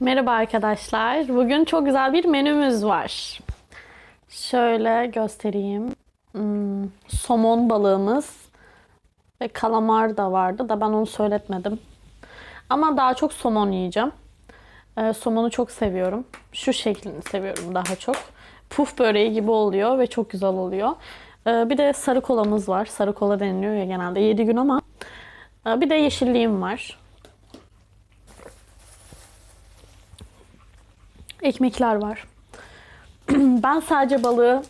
Merhaba arkadaşlar. Bugün çok güzel bir menümüz var. Şöyle göstereyim. Hmm, somon balığımız ve kalamar da vardı da ben onu söyletmedim. Ama daha çok somon yiyeceğim. Ee, somonu çok seviyorum. Şu şeklini seviyorum daha çok. Puf böreği gibi oluyor ve çok güzel oluyor. Ee, bir de sarı kolamız var. Sarı kola deniliyor ya genelde 7 gün ama. Ee, bir de yeşilliğim var. Ekmekler var. ben sadece balığı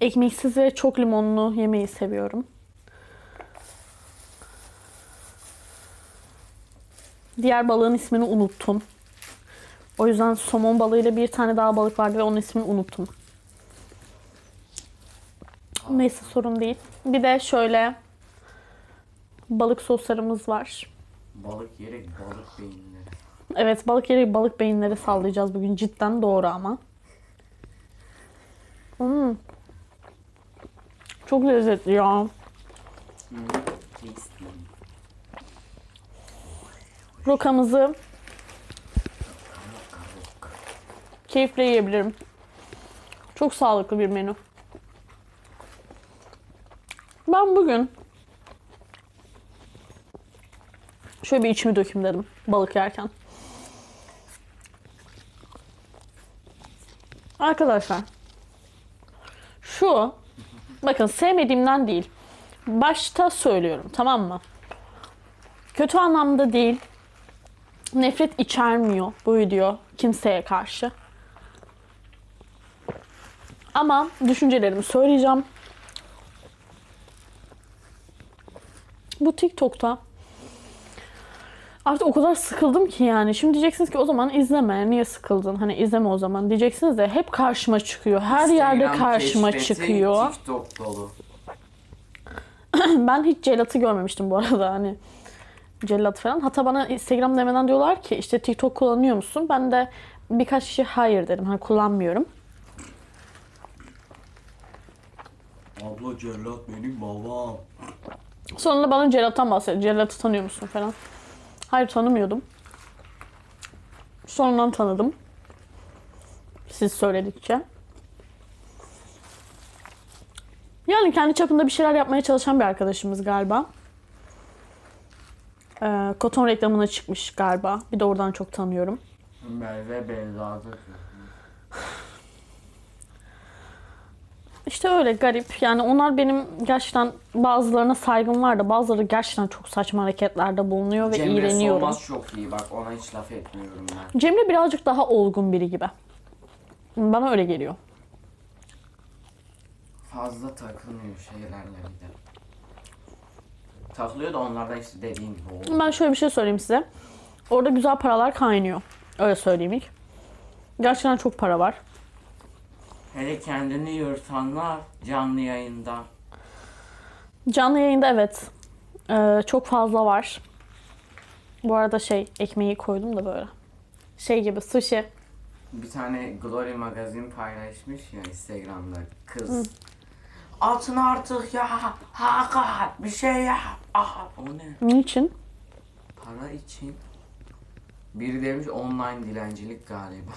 ekmeksiz ve çok limonlu yemeyi seviyorum. Diğer balığın ismini unuttum. O yüzden somon balığıyla bir tane daha balık vardı ve onun ismini unuttum. Neyse sorun değil. Bir de şöyle balık soslarımız var. Balık yiyerek balık beyinleri. Evet balık yeri balık beyinleri sallayacağız bugün. Cidden doğru ama. Hmm. Çok lezzetli ya. Rokamızı keyifle yiyebilirim. Çok sağlıklı bir menü. Ben bugün şöyle bir içimi dökeyim dedim balık yerken. Arkadaşlar şu bakın sevmediğimden değil. Başta söylüyorum tamam mı? Kötü anlamda değil. Nefret içermiyor bu video kimseye karşı. Ama düşüncelerimi söyleyeceğim. Bu TikTok'ta artık o kadar sıkıldım ki yani. Şimdi diyeceksiniz ki o zaman izleme. Niye sıkıldın? Hani izleme o zaman diyeceksiniz de hep karşıma çıkıyor. Her yerde Instagram karşıma keşfeti çıkıyor. TikTok dolu. ben hiç celatı görmemiştim bu arada hani cellat falan. Hatta bana Instagram demeden diyorlar ki işte TikTok kullanıyor musun? Ben de birkaç kişi hayır dedim. Hani kullanmıyorum. Abla cellat benim babam. Sonunda bana celattan bahsetti. Celatı tanıyor musun falan. Hayır tanımıyordum. Sonradan tanıdım. Siz söyledikçe. Yani kendi çapında bir şeyler yapmaya çalışan bir arkadaşımız galiba. Ee, Koton reklamına çıkmış galiba. Bir de oradan çok tanıyorum. Merve Beyza'da. İşte öyle garip. Yani onlar benim gerçekten bazılarına saygım var da bazıları gerçekten çok saçma hareketlerde bulunuyor ve Cemre iğreniyorum. Solmaz çok iyi bak ona hiç laf etmiyorum ben. Cemre birazcık daha olgun biri gibi. Bana öyle geliyor. Fazla takılmıyor şeylerle bir de. Takılıyor da onlardan işte dediğin gibi oldu. Ben şöyle bir şey söyleyeyim size. Orada güzel paralar kaynıyor. Öyle söyleyeyim ilk. Gerçekten çok para var. Hele kendini yırtanlar canlı yayında. Canlı yayında evet. Ee, çok fazla var. Bu arada şey ekmeği koydum da böyle. Şey gibi sushi. Bir tane Glory magazin paylaşmış ya Instagram'da kız. Atın artık ya Hakan bir şey yap. Aha o ne? Niçin? Para için. Biri demiş online dilencilik galiba.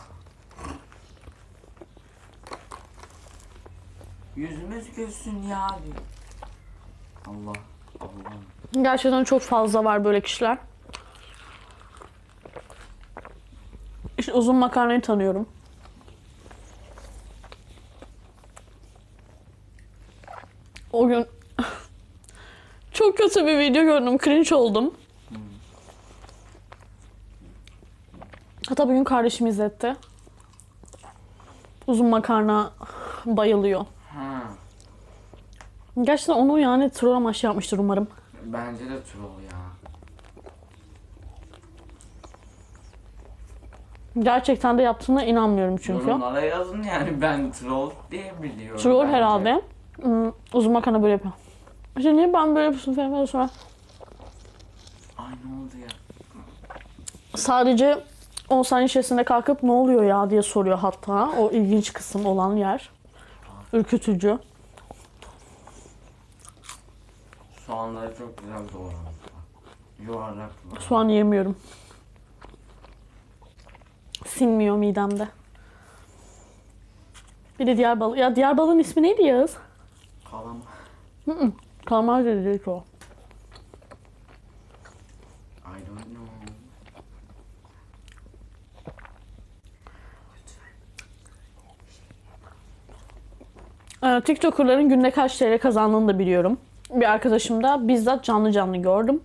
Yüzümüz gülsün ya diyor. Allah Allah. Gerçekten çok fazla var böyle kişiler. İşte uzun makarnayı tanıyorum. O gün çok kötü bir video gördüm. Cringe oldum. Hatta bugün kardeşim izletti. Uzun makarna bayılıyor. Gerçekten onu yani troll amaçlı yapmıştır umarım. Bence de troll ya. Gerçekten de yaptığına inanmıyorum çünkü. Yorumlara yazın yani ben troll diye biliyorum. Troll bence. herhalde. Hmm, uzun makarna böyle yapıyor. İşte niye ben böyle yapıyorsun falan sonra. Ay ne oldu ya? Sadece 10 saniye içerisinde kalkıp ne oluyor ya diye soruyor hatta. O ilginç kısım olan yer. Ürkütücü. Soğanları çok güzel doğramışlar. Yuvarlak. Soğan yemiyorum. sinmiyor midemde. Bir de diğer balık. Ya diğer balığın ismi neydi Yağız? Kalamar. Kalamar dedi o. I don't know. Ee, TikToker'ların günde kaç TL kazandığını da biliyorum. Bir arkadaşım da bizzat canlı canlı gördüm.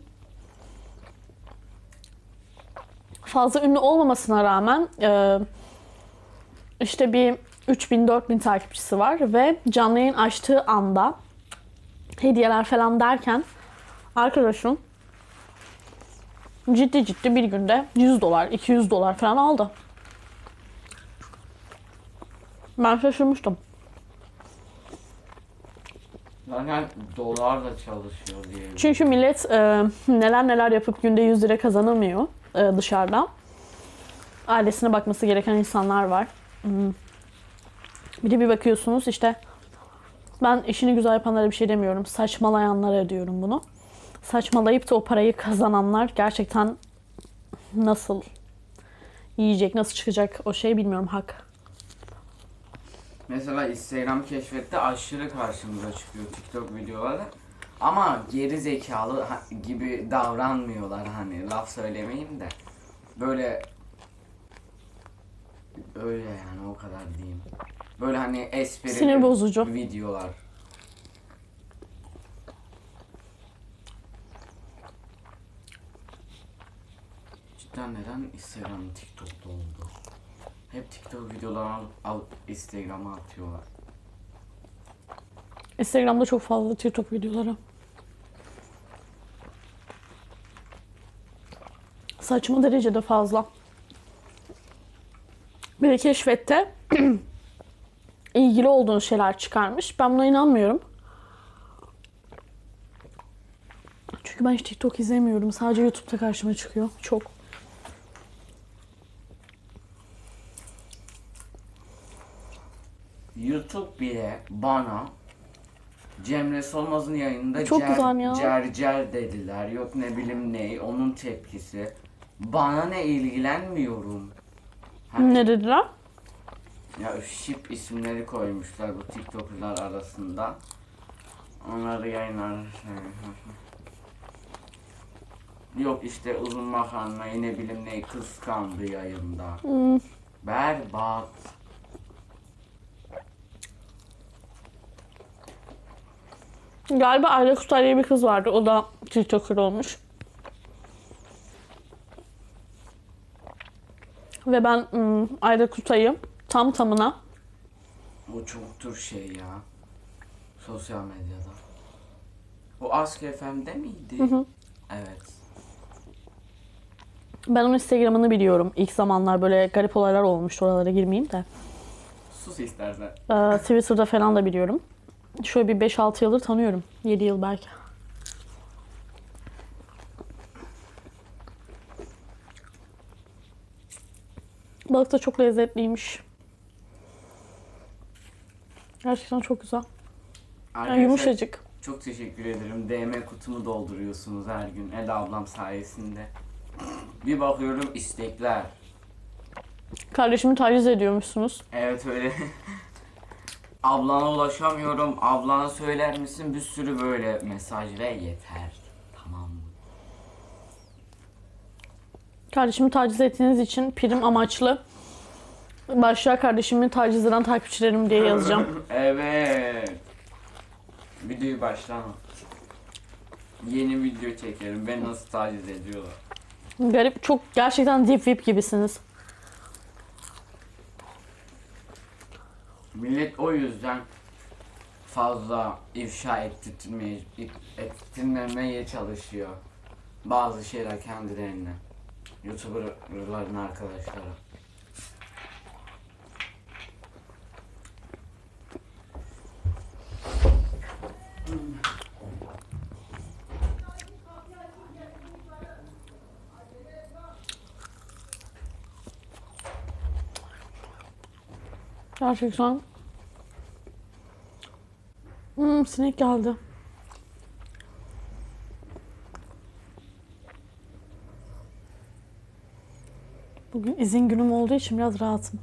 Fazla ünlü olmamasına rağmen e, işte bir 3000-4000 takipçisi var ve canlı yayın açtığı anda hediyeler falan derken arkadaşım ciddi ciddi bir günde 100 dolar, 200 dolar falan aldı. Ben şaşırmıştım. Zaten dolar da çalışıyor diye. Çünkü millet e, neler neler yapıp günde 100 lira kazanamıyor e, dışarıda. Ailesine bakması gereken insanlar var. Hmm. Bir de bir bakıyorsunuz işte ben işini güzel yapanlara bir şey demiyorum. Saçmalayanlara diyorum bunu. Saçmalayıp da o parayı kazananlar gerçekten nasıl yiyecek, nasıl çıkacak o şey bilmiyorum hak. Mesela Instagram keşfette aşırı karşımıza çıkıyor TikTok videoları. Ama geri zekalı gibi davranmıyorlar hani laf söylemeyeyim de. Böyle öyle yani o kadar diyeyim. Böyle hani esprili Sinir bozucu. videolar. Cidden neden Instagram TikTok'ta oldu? Hep TikTok videolarını alıp, alıp Instagram'a atıyorlar. Instagram'da çok fazla TikTok videoları. Saçma derecede fazla. Bir de keşfette ilgili olduğunuz şeyler çıkarmış. Ben buna inanmıyorum. Çünkü ben hiç TikTok izlemiyorum. Sadece YouTube'da karşıma çıkıyor. Çok. Bana Cemre Solmaz'ın yayında Çok cer, güzel ya. cer cer dediler. Yok ne bileyim ne. Onun tepkisi. Bana ne ilgilenmiyorum. Hani, Ne dediler? Ya şip isimleri koymuşlar bu TikTok'lar arasında. Onları yayınlar. Yok işte uzun makarnayı ne bileyim ne kıskandı yayında. Hmm, Berbat. Galiba Ayla Kutay diye bir kız vardı. O da TikToker olmuş. Ve ben hmm, Ayla Kutay'ı tam tamına O çoktur şey ya. Sosyal medyada. O Ask FM'de miydi? hı. Evet. ben onun Instagram'ını biliyorum. İlk zamanlar böyle garip olaylar olmuş. Oralara girmeyeyim de. Sus istersen. Ee, Twitter'da falan da biliyorum. Şöyle bir 5-6 yıldır tanıyorum. 7 yıl belki. Balık da çok lezzetliymiş. Gerçekten çok güzel. Yani Arkadaşlar, yumuşacık. Çok teşekkür ederim. DM kutumu dolduruyorsunuz her gün. Ela ablam sayesinde. Bir bakıyorum istekler. Kardeşimi taciz ediyormuşsunuz. Evet öyle. Ablana ulaşamıyorum. Ablana söyler misin? Bir sürü böyle mesaj ve yeter. Tamam mı? Kardeşimi taciz ettiğiniz için prim amaçlı başlığa kardeşimi taciz eden takipçilerim diye yazacağım. evet. Videoyu başlama. Yeni video çekerim. Beni nasıl taciz ediyorlar. Garip, çok gerçekten deep web gibisiniz. Millet o yüzden fazla ifşa ettirmeye, ettirmemeye çalışıyor. Bazı şeyler kendilerine. Youtuberların arkadaşları. Gerçekten. Hmm, sinek geldi. Bugün izin günüm olduğu için biraz rahatım.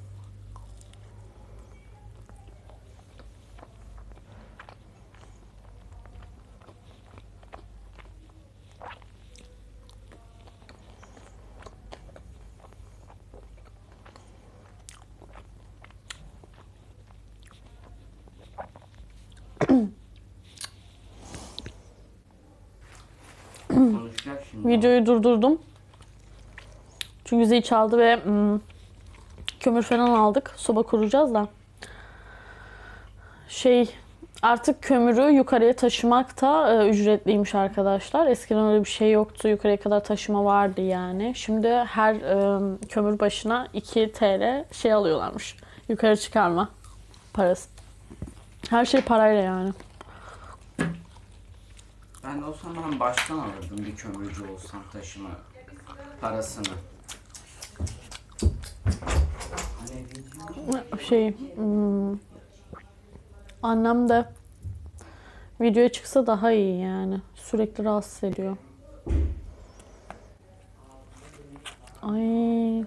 Konuşacak şimdi. Videoyu durdurdum. Çünkü zil çaldı ve hmm, kömür falan aldık. Soba kuracağız da. Şey artık kömürü yukarıya taşımak da e, ücretliymiş arkadaşlar. Eskiden öyle bir şey yoktu. Yukarıya kadar taşıma vardı yani. Şimdi her e, kömür başına 2 TL şey alıyorlarmış. Yukarı çıkarma parası. Her şey parayla yani. Ben de olsam ben baştan alırdım bir kömürcü olsam taşıma parasını. Şey hmm, annem de videoya çıksa daha iyi yani. Sürekli rahatsız ediyor. Ay.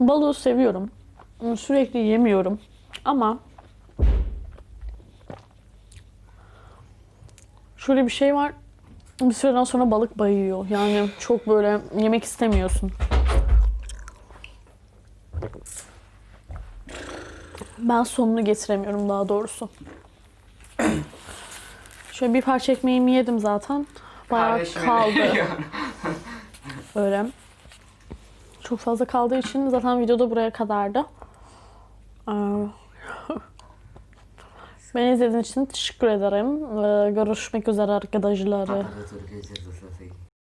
Balığı seviyorum. Sürekli yemiyorum. Ama şöyle bir şey var. Bir süreden sonra balık bayıyor. Yani çok böyle yemek istemiyorsun. Ben sonunu getiremiyorum daha doğrusu. Şöyle bir parça ekmeğimi yedim zaten. Bayağı kardeşime kaldı. Öyle. Çok fazla kaldığı için zaten videoda buraya kadardı. Ee, Beni izlediğiniz için teşekkür ederim. Ee, Görüşmek üzere arkadaşlar.